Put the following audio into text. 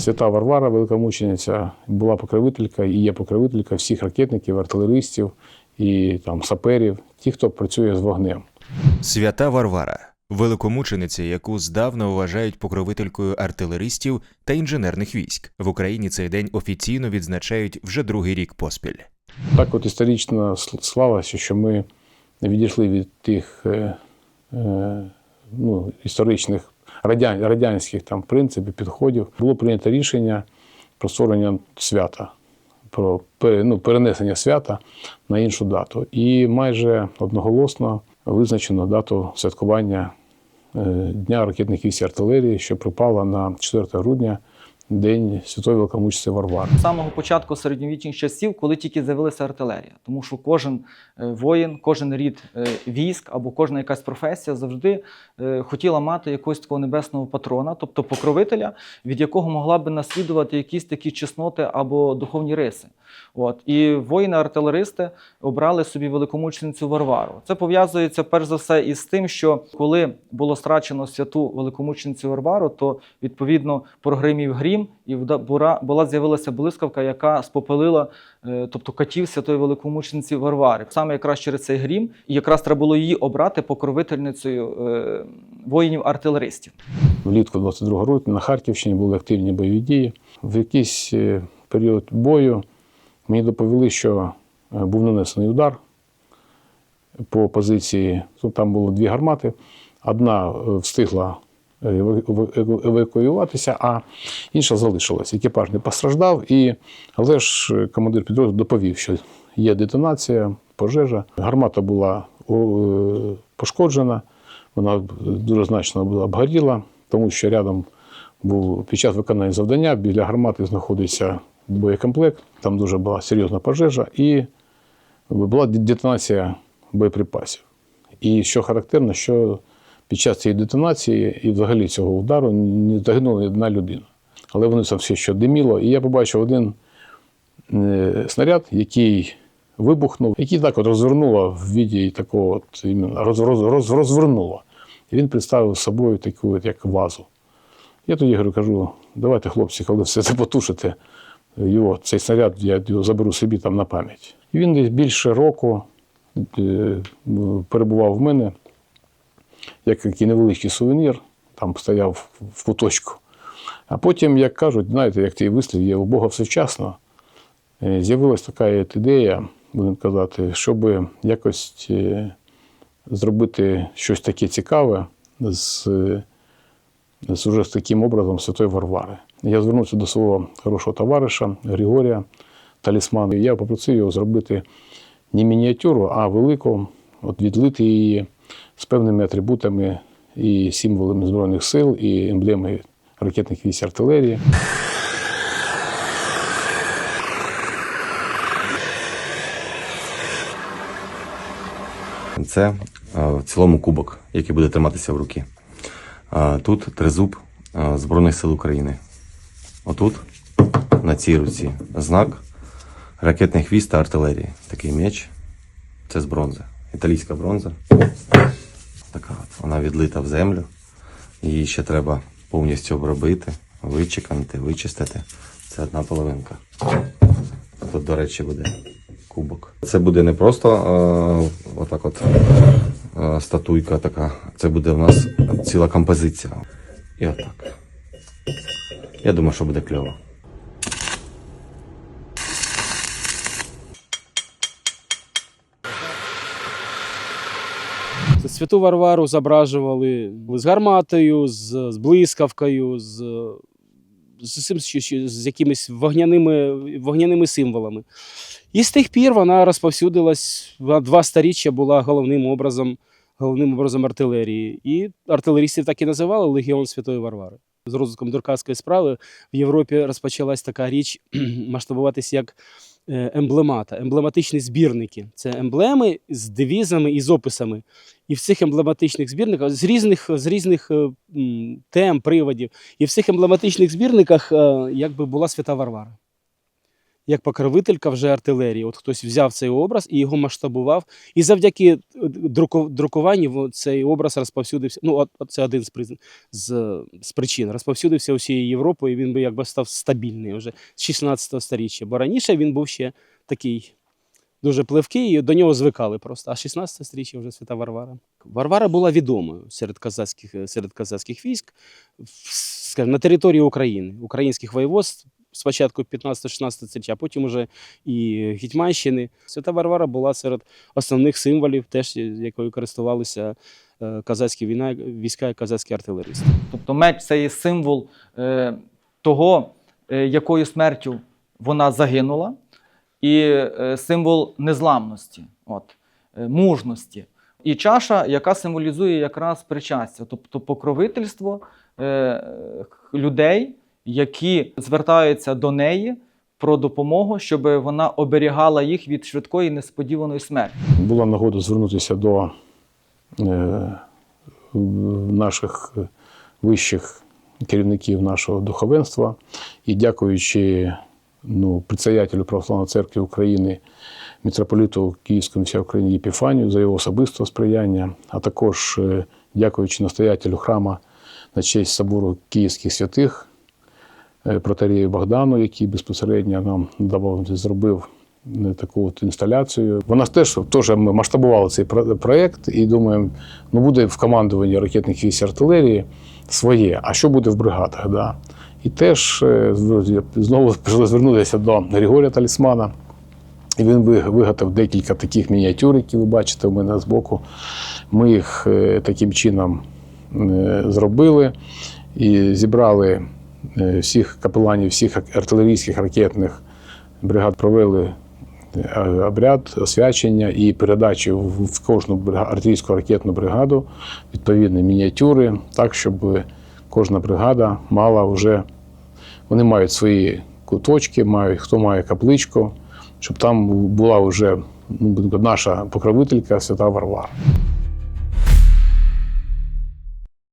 Свята Варвара, великомучениця, була покровителька і є покровителька всіх ракетників, артилеристів і там саперів, ті, хто працює з вогнем. Свята Варвара, великомучениця, яку здавна вважають покровителькою артилеристів та інженерних військ. В Україні цей день офіційно відзначають вже другий рік поспіль. Так от історично сл- склалося, що ми відійшли від тих е, е, ну, історичних радян, радянських там, принципів, підходів. Було прийнято рішення про створення свята, про ну, перенесення свята на іншу дату. І майже одноголосно визначено дату святкування е, Дня ракетних військ артилерії, що припала на 4 грудня, День Святої Великомучениці Варвари. з самого початку середньовічних часів, коли тільки з'явилася артилерія. Тому що кожен е, воїн, кожен рід е, військ або кожна якась професія завжди е, хотіла мати якогось такого небесного патрона, тобто покровителя, від якого могла би наслідувати якісь такі чесноти або духовні риси. От. І воїни-артилеристи обрали собі великомученицю Варвару. Це пов'язується перш за все із тим, що коли було страчено святу великомученицю Варвару, то відповідно прогримів грім, і вда- бура- була з'явилася блискавка, яка спопелила, е, тобто катів святої великомучениці Варвари. Саме якраз через цей грім, і якраз треба було її обрати покровительницею е, воїнів-артилеристів. Влітку 22-го року на Харківщині були активні бойові дії. В якийсь е, період бою мені доповіли, що був нанесений удар по позиції. Там було дві гармати. Одна встигла евакуюватися, а інша залишилась. Екіпаж не постраждав, і, але ж командир підрозділу доповів, що є детонація, пожежа. Гармата була е, пошкоджена, вона дуже значно обгоріла, тому що рядом був під час виконання завдання біля гармати знаходиться боєкомплект, там дуже була серйозна пожежа і була детонація боєприпасів. І що характерно, що під час цієї детонації і взагалі цього удару не загинула ні одна людина. Але вони там все ще диміло. І я побачив один е, снаряд, який вибухнув, який так от розвернуло в віді такого от, іменно, роз, роз, роз, розвернуло. І він представив собою таку от, як вазу. Я тоді говорю, кажу, давайте, хлопці, коли все це потушите, його, цей снаряд я його заберу собі там на пам'ять. І він десь більше року е, перебував в мене, як такий невеличкий сувенір, там стояв в куточку. А потім, як кажуть, знаєте, як цей вислів є у Бога все вчасно, е, така ідея, будемо казати, щоб якось е, зробити щось таке цікаве з, з уже з таким образом Святої Варвари. Я звернувся до свого хорошого товариша Григорія Талісмана. Я попросив його зробити не мініатюру, а велику, от відлити її з певними атрибутами і символами Збройних сил, і емблеми ракетних військ артилерії. Це е, в цілому кубок, який буде триматися в руки. Тут тризуб е, Збройних сил України. Отут, на цій руці, знак ракетних військ та артилерії. Такий меч. Це з бронзи. Італійська бронза. Така. Вона відлита в землю. Її ще треба повністю обробити, вичеканити, вичистити. Це одна половинка. Тут, до речі, буде кубок. Це буде не просто е, отак от е, статуйка така. Це буде в нас ціла композиція. І отак. Я думаю, що буде кльово. Святу Варвару зображували з гарматою, з, з блискавкою, з, з, що- з якимись вогняними, вогняними символами. І з тих пір вона розповсюдилась, вона два сторіччя була головним образом, головним образом артилерії. І артилерістів так і називали Легіон Святої Варвари. З розвитком дуркацької справи в Європі розпочалась така річ масштабуватись як емблемата, емблематичні збірники. Це емблеми з девізами і з описами. І в цих емблематичних збірниках з різних, з різних е, тем, приводів, і в цих емблематичних збірниках е, якби була свята Варвара. Як покровителька вже артилерії. От хтось взяв цей образ і його масштабував. І завдяки е, друку- друкуванню цей образ розповсюдився. Ну, це один з, з, з причин. Розповсюдився усією Європою, і він би якби став стабільний вже з 16 століття. Бо раніше він був ще такий дуже пливкий, і до нього звикали просто. А 16 сторіччя вже свята Варвара. Варвара була відомою серед козацьких, серед козацьких військ скажімо, на території України, українських воєводств. Спочатку 15-16 століття, а потім уже і Гетьманщини. Свята Варвара була серед основних символів, теж якою користувалися е, козацькі війна, війська і козацькі артилеристи. Тобто меч це є символ е, того, е, якою смертю вона загинула, і е, символ незламності, от, е, мужності. І чаша, яка символізує якраз причастя, тобто покровительство е, людей, які звертаються до неї про допомогу, щоб вона оберігала їх від швидкої несподіваної смерті. Була нагода звернутися до е, наших вищих керівників нашого духовенства і дякуючи ну, предстоятелю Православної церкви України, митрополіту Київської всієї України Єпіфанію за його особисте сприяння, а також е, дякуючи настоятелю храма на честь собору Київських святих, протарію Богдану, який безпосередньо нам давав, зробив е, таку от інсталяцію. Вона теж, теж ми масштабували цей про- проєкт і думаємо, ну буде в командуванні ракетних військ артилерії своє, а що буде в бригадах? Да? І теж е, знову звернутися до Григорія Талісмана. І він ви- виготовив декілька таких мініатюр, які ви бачите у мене збоку. Ми їх е, таким чином е, зробили і зібрали е, всіх капеланів, всіх артилерійських ракетних бригад, провели е, обряд освячення і передачі в в кожну артилерійську ракетну бригаду відповідні мініатюри, так, щоб кожна бригада мала вже, вони мають свої куточки, мають, хто має капличку, щоб там була вже ну, наша покровителька свята Варвара.